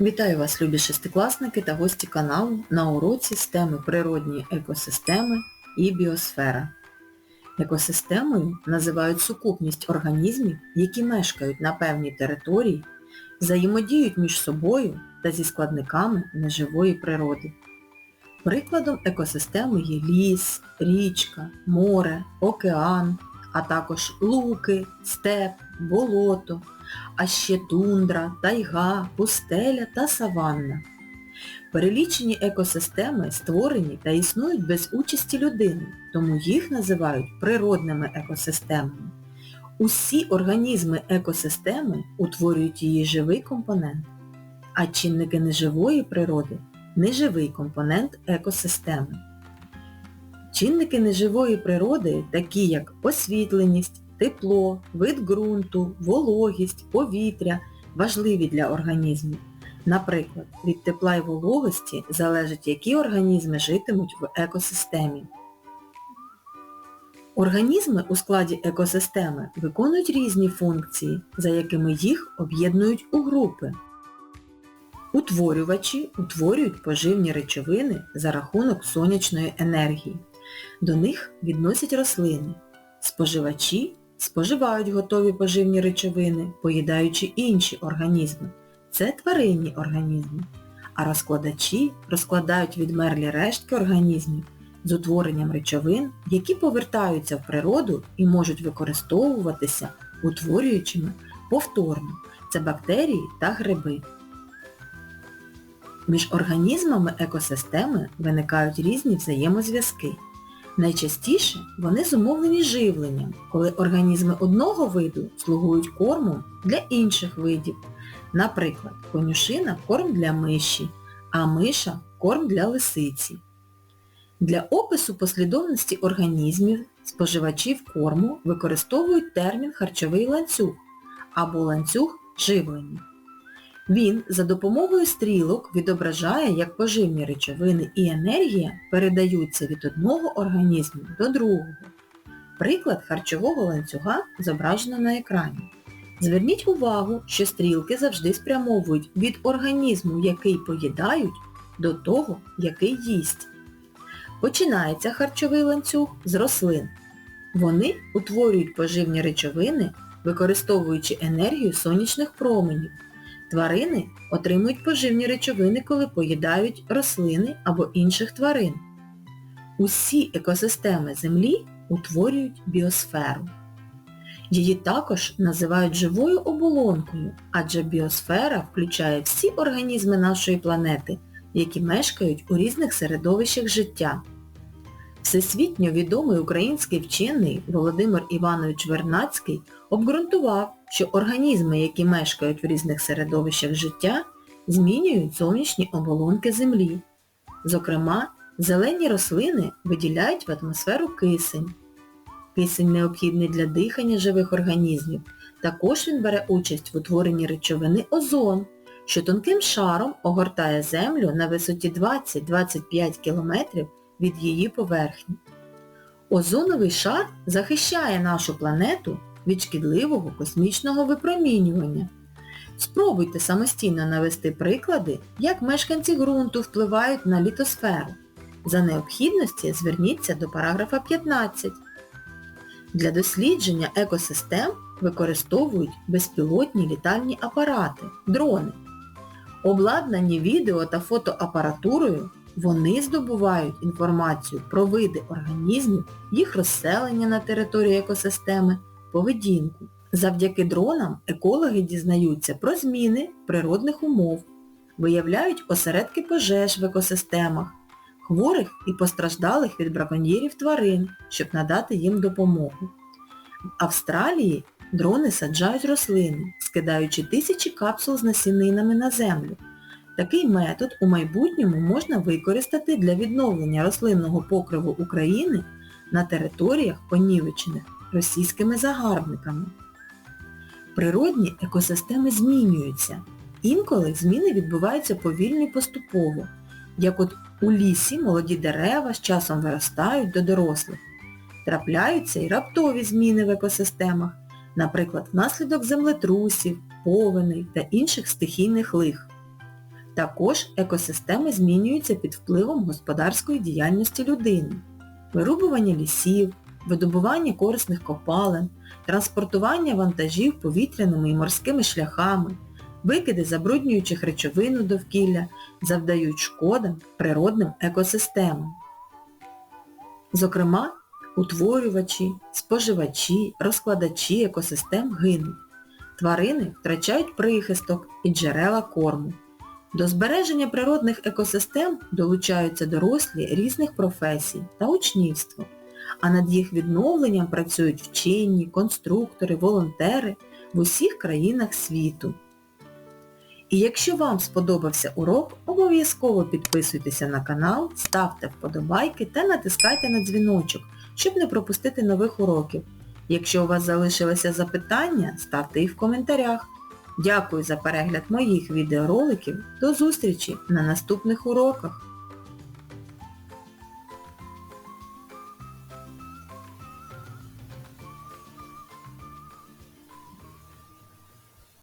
Вітаю вас, любі шестикласники та гості каналу на уроці з теми природні екосистеми і біосфера. Екосистемою називають сукупність організмів, які мешкають на певній території, взаємодіють між собою та зі складниками неживої природи. Прикладом екосистеми є ліс, річка, море, океан, а також луки, степ, болото, а ще тундра, тайга, пустеля та саванна. Перелічені екосистеми створені та існують без участі людини, тому їх називають природними екосистемами. Усі організми екосистеми утворюють її живий компонент, а чинники неживої природи – неживий компонент екосистеми. Чинники неживої природи, такі як освітленість, тепло, вид ґрунту, вологість, повітря, важливі для організмів. Наприклад, від тепла і вологості залежить, які організми житимуть в екосистемі. Організми у складі екосистеми виконують різні функції, за якими їх об'єднують у групи. Утворювачі утворюють поживні речовини за рахунок сонячної енергії. До них відносять рослини. Споживачі споживають готові поживні речовини, поїдаючи інші організми. Це тваринні організми. А розкладачі розкладають відмерлі рештки організмів з утворенням речовин, які повертаються в природу і можуть використовуватися утворюючими повторно. Це бактерії та гриби. Між організмами екосистеми виникають різні взаємозв'язки. Найчастіше вони зумовлені живленням, коли організми одного виду слугують кормом для інших видів. Наприклад, конюшина – корм для миші, а миша – корм для лисиці. Для опису послідовності організмів споживачів корму використовують термін харчовий ланцюг або ланцюг живлення. Він за допомогою стрілок відображає, як поживні речовини і енергія передаються від одного організму до другого. Приклад харчового ланцюга зображено на екрані. Зверніть увагу, що стрілки завжди спрямовують від організму, який поїдають, до того, який їсть. Починається харчовий ланцюг з рослин. Вони утворюють поживні речовини, використовуючи енергію сонячних променів. Тварини отримують поживні речовини, коли поїдають рослини або інших тварин. Усі екосистеми Землі утворюють біосферу. Її також називають живою оболонкою, адже біосфера включає всі організми нашої планети, які мешкають у різних середовищах життя. Всесвітньо відомий український вчений Володимир Іванович Вернацький обґрунтував, що організми, які мешкають в різних середовищах життя, змінюють зовнішні оболонки Землі. Зокрема, зелені рослини виділяють в атмосферу кисень. Кисень необхідний для дихання живих організмів. Також він бере участь в утворенні речовини озон, що тонким шаром огортає Землю на висоті 20-25 км від її поверхні. Озоновий шар захищає нашу планету від шкідливого космічного випромінювання. Спробуйте самостійно навести приклади, як мешканці ґрунту впливають на літосферу. За необхідності зверніться до параграфа 15. Для дослідження екосистем використовують безпілотні літальні апарати, дрони. Обладнані відео та фотоапаратурою, вони здобувають інформацію про види організмів, їх розселення на території екосистеми, поведінку. Завдяки дронам екологи дізнаються про зміни природних умов, виявляють осередки пожеж в екосистемах, хворих і постраждалих від браконьєрів тварин, щоб надати їм допомогу. В Австралії дрони саджають рослини, скидаючи тисячі капсул з насінинами на землю. Такий метод у майбутньому можна використати для відновлення рослинного покриву України на територіях, понівечених російськими загарбниками. Природні екосистеми змінюються. Інколи зміни відбуваються повільно і поступово, як от у лісі молоді дерева з часом виростають до дорослих. Трапляються і раптові зміни в екосистемах, наприклад, внаслідок землетрусів, повеней та інших стихійних лих. Також екосистеми змінюються під впливом господарської діяльності людини. Вирубування лісів, видобування корисних копалин, транспортування вантажів повітряними і морськими шляхами, викиди забруднюючих речовин у довкілля завдають шкоди природним екосистемам. Зокрема, утворювачі, споживачі, розкладачі екосистем гинуть. Тварини втрачають прихисток і джерела корму. До збереження природних екосистем долучаються дорослі різних професій та учнівство, а над їх відновленням працюють вчені, конструктори, волонтери в усіх країнах світу. І якщо вам сподобався урок, обов'язково підписуйтеся на канал, ставте вподобайки та натискайте на дзвіночок, щоб не пропустити нових уроків. Якщо у вас залишилися запитання, ставте їх в коментарях. Дякую за перегляд моїх відеороликів. До зустрічі на наступних уроках!